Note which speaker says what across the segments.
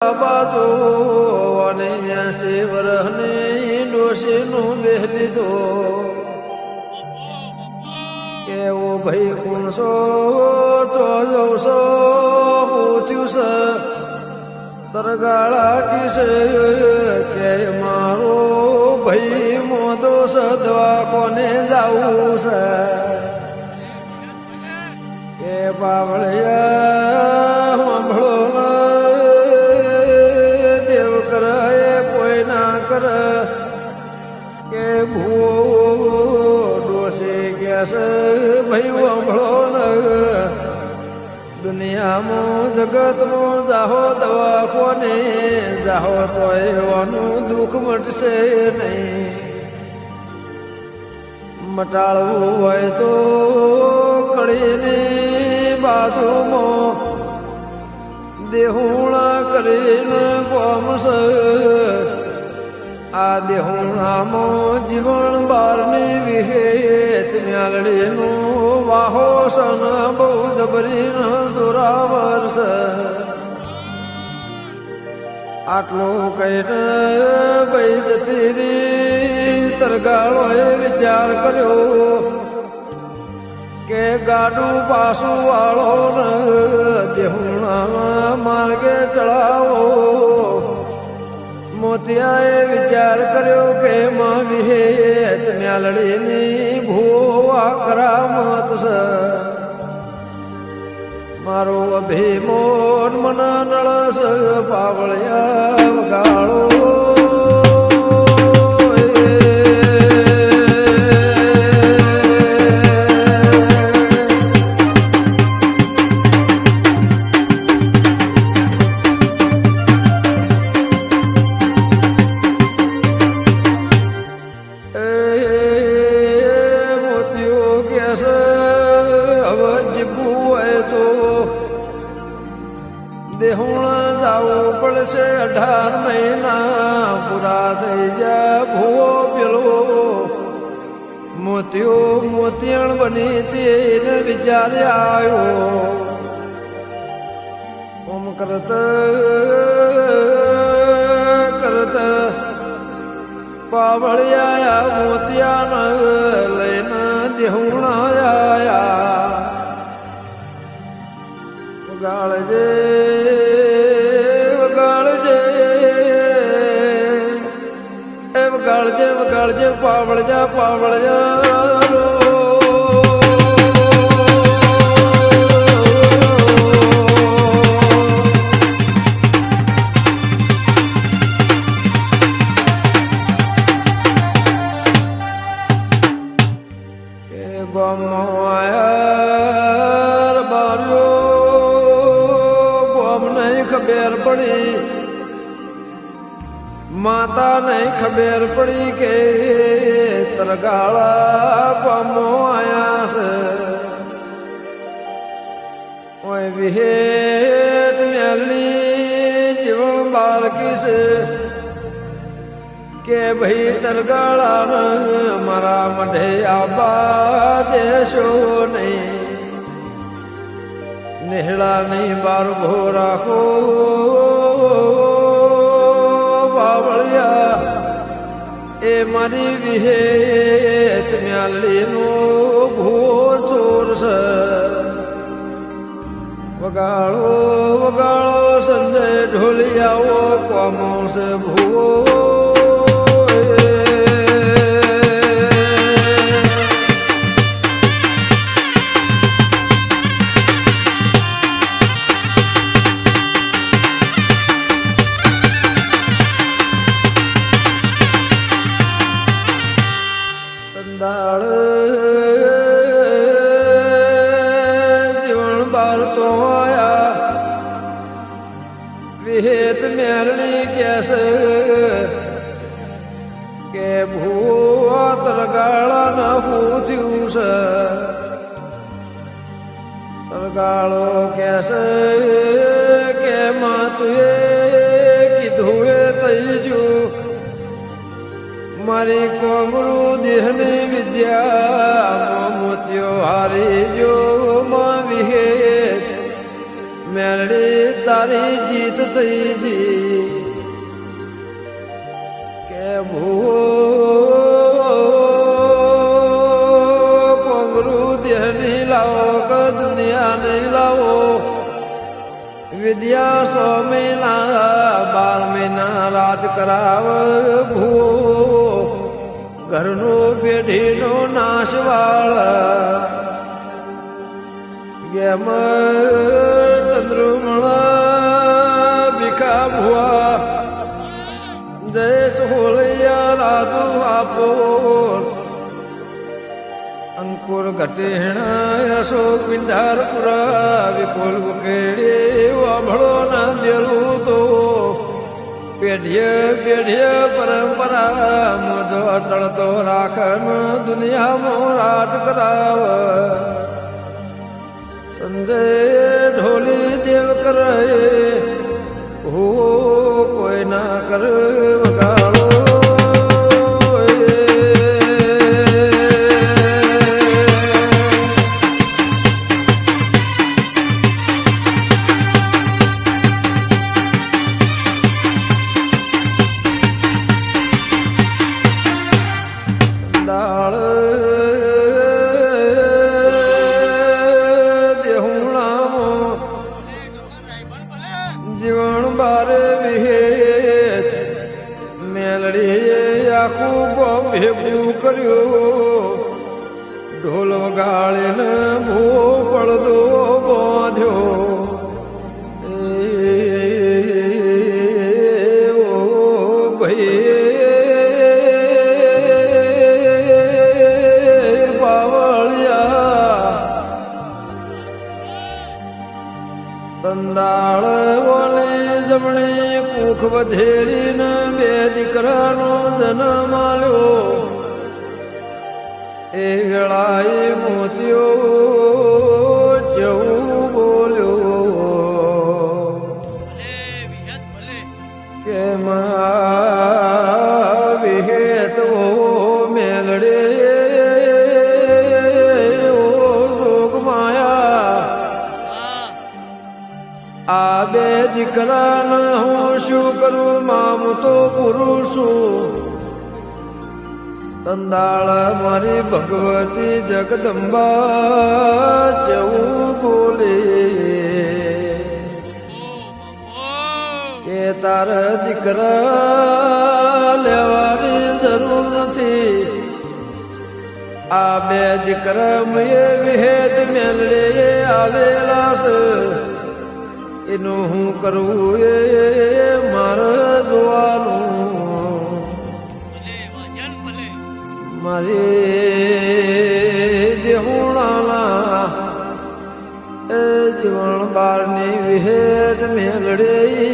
Speaker 1: બાજુ અને એસી વરહની ડોશીનું તરગાળા કિસે કે મારો ભાઈ મોદો સદવા કોને જાવું છે કે બાવળિયા ડોસે કેસે ભાઈ સાંભળો ને. દુનિયામાં જગતમાં જાહો દવા કોને? જાહો તો એવાનું દુઃખ મટશે નહીં. મટાળવું હોય તો કડીની બાજુમાં દેહુણા કરીને ગોમસ આ દેહુણામાં જીવન બારની વિહેત મ્યાલડીનું વાહો સન બહુ જબરીન જોરાવર છે આટલું કહીને ભાઈ જતી રી તરગાળોએ વિચાર કર્યો કે ગાડું પાછું વાળો ને દેહુણા માર્ગે ચડાવો. મોતિયાએ વિચાર કર્યો કે માં વિહેત મ્યાલડીની ભૂવા કરામત છે મારો અભિમોન મન નળસ પાવળિયા વગાળો મોતીઓ મોતિયણ બને તેને વિચારે આવ્યો ઓમ કરત કરત પાવળિયા મોતિયાન લઈને દેહુણા આયા એ વગાળજે વગાળજે પાવળજા પાવળજા માતા નહીં ખબર પડી કે તરગાળા પામો આયા છે. ઓય વિહેત મેલી જીવન બાળકી છે કે ભાઈ તરગાળા મારા મઢે આબા દેશો નહીં. નેહળા નહીં બાર ભો રાખો મારી વિહેત મ્યાલીનો ભૂ ચોર છે. વગાડો વગાડો સંજય ઢોલિયાઓ કોમો છે ભૂવો તરગાળો કેસે, કે માતુએ કીધું એ થઈ ગયું મારી કોમરું દેહની વિદ્યા મોત્યો હારી જો માં વિહે તારી તારી જીત થઈ જી કે ભૂ દેહની લાવો કે દુનિયા નહીં લાવો વિદ્યા સો મહિના બાર મહિના રાજ કરાવ ભૂ ઘરનો પેઢીનો નાશ વાળ. ગેમ ચંદ્રમણ ભીખા ભુવા જય સોલૈયા રાજુ આપો. અંકુર ઘટેણ અશોક પિંઢારપુર વિપુલ બુકેડે વાભળો ના દેરું તો પેઢીએ પેઢીએ પરંપરા મોજો ચડતો રાખન દુનિયામાં રાજ કરાવ. સંજય ઢોલી દેવ કરે હો કોઈ ના કર આખું ગોમ ભેગું કર્યું. ઢોલ વગાડીને ભૂ પડદો બાંધ્યો. વધેરી વધેરીને બે દીકરાનો જન્મ આલ્યો. એ વેળાએ મોતિયો જવું બોલ્યો. કે વિહેત મેલડે? માયા. આ બે દીકરાના હું શું કરું? મામ તો પુરુષું તંદાળ મારી ભગવતી જગદંબા જવું બોલે. કે તાર દીકરા લેવાની જરૂર નથી. આ બે દીકરા મેં વિહેદ મેલડે આલેલા છે. એનું હું કરવું એ મારે જોવાનું મારે દેહુણાલા એ જીવન બારની વિહેદ મેલડે.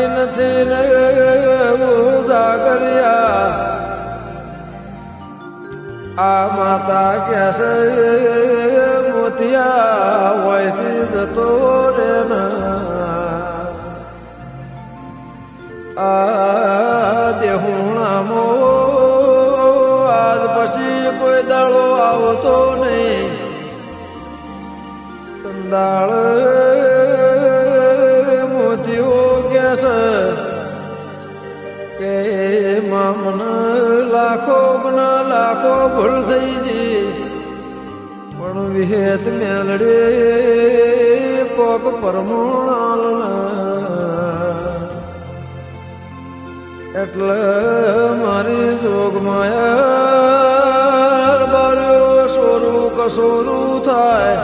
Speaker 1: થાતી નથી ને ઉજાગર્યા આ માતા કહેશે મોતિયા, વયથી જતો રે આ દેહુણામો આજ પછી કોઈ દાળો આવતો નહીં. તંદાળ ભૂલ થઈ જી પણ વિહેત મેલડે કોક પરમોણાલ એટલે મારી જોગમાયા બાર્યો સોરું કસોરું થાય.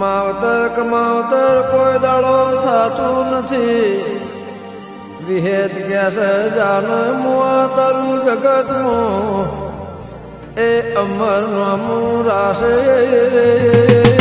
Speaker 1: માવતર કમાવતર કોઈ દાડો થતું નથી. વિહેત કેસ જાન મુઆ તારું જગતમાં. એ અમર નામું રાસે રે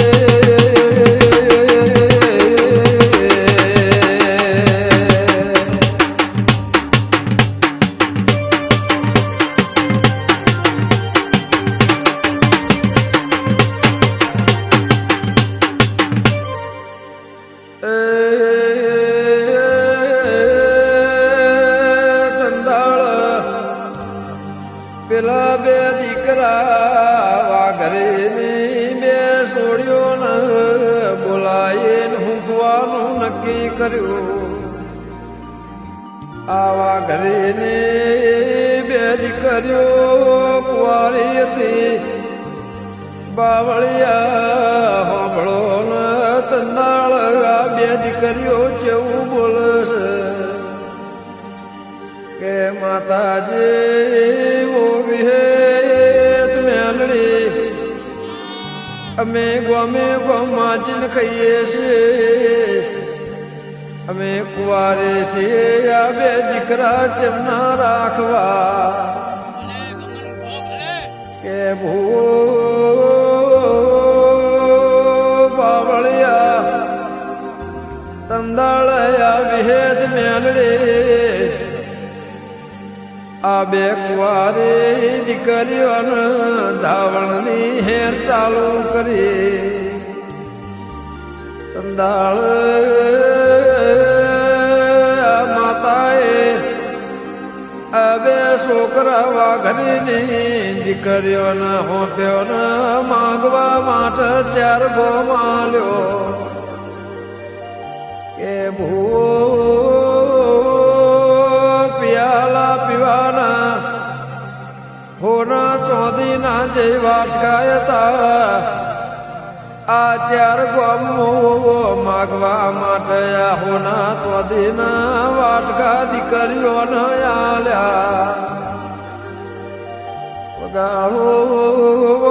Speaker 1: કર્યું. આવા ઘરેને બે દીકરીઓ કુંવારી હતી બાવળિયા હોંભળો તંદાળ આ બે દીકરીઓ જેવું બોલશે. કે માતાજી, ઓ વિહેત મેલડી, અમે ગમે ગમાજીને ખાઈએ છીએ. અમે કુવારે છીએ આ બે દીકરા ચમના રાખવા. કે ભૂ બાવળિયા, તંદાળયા, વિહેદ મેલડે. આ બે કુવારી દીકરીઓને ધાવણની હેર ચાલુ કરી. તંદાળ બે છોકરા વાઘરીની દીકરીઓને હોપ્યોને માંગવા માટે ચાર ગો માલ્યો. કે ભૂ પિયાલા પીવાના, હોના ચોદીના જે વાત આ ચાર ગમો માગવા માટે આહોના હોના ચોદીના વાટકા દીકરીઓને આલ્યા વગાડો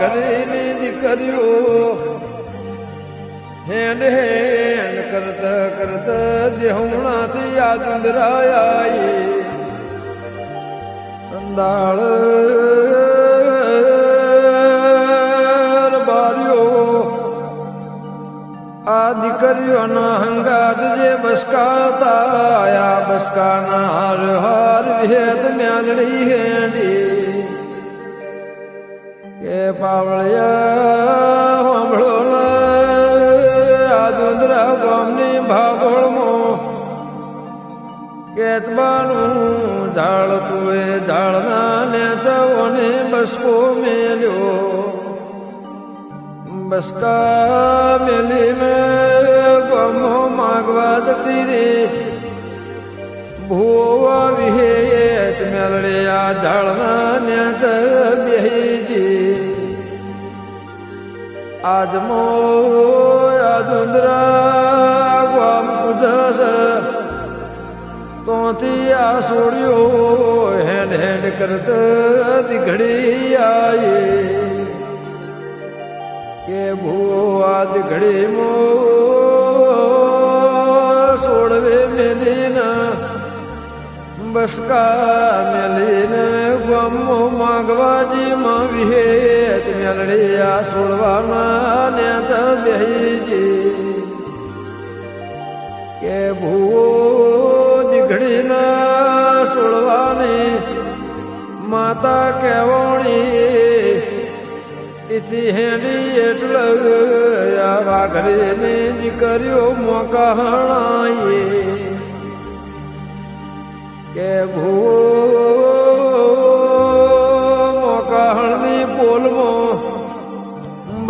Speaker 1: ઘરેની દીકરીઓ હેન્ડ હેન્ડ કરતા કરતા દેહુણાથી યાદંદરાય અંદાળ બાર્યો આ દીકરીઓના હંગાત જે બસકાતા આયા બસકાના હાર હાર હેત મ્યાલડી હેડી. પાવળિયા હોંભળો આ દુંદરા ગામની ભાગોળમાં કેતબાનું ઝાડ તુએ ઝાડના નેચવોને બસકો મેલ્યો બસકા મેલીને ગમો માગવા જતી રે ભૂવા વિહેત મેલડે આ ઝાડના નેચ બેહીજી આજમો આ દુંદરા ગમ પૂજસ તોથી આ સોડ્યો હેન્ડ હેન્ડ કરતા દીઘડી આયે. કે ભૂવાદ ઘડી મો સોડવે મેલીન, બસકા મેલીન ગમો માગવાજી માં વિહેત મેલડી આ સોડવાના નેચ બેહીજી કે ભૂવો દીઘડીના માતા કેવણી ઇતિ એટલે આ વાઘરીની દીકરીઓ કે ભૂ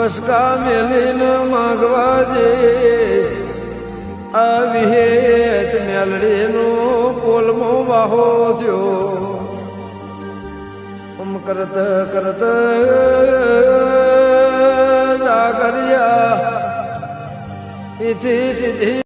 Speaker 1: પોલમાં મેલીન માગવા જે આ વિહેત મેલડીનો પોલમો વાહો થયો. ઓમ કરત કરત કાગરિયા ઇથી સીધી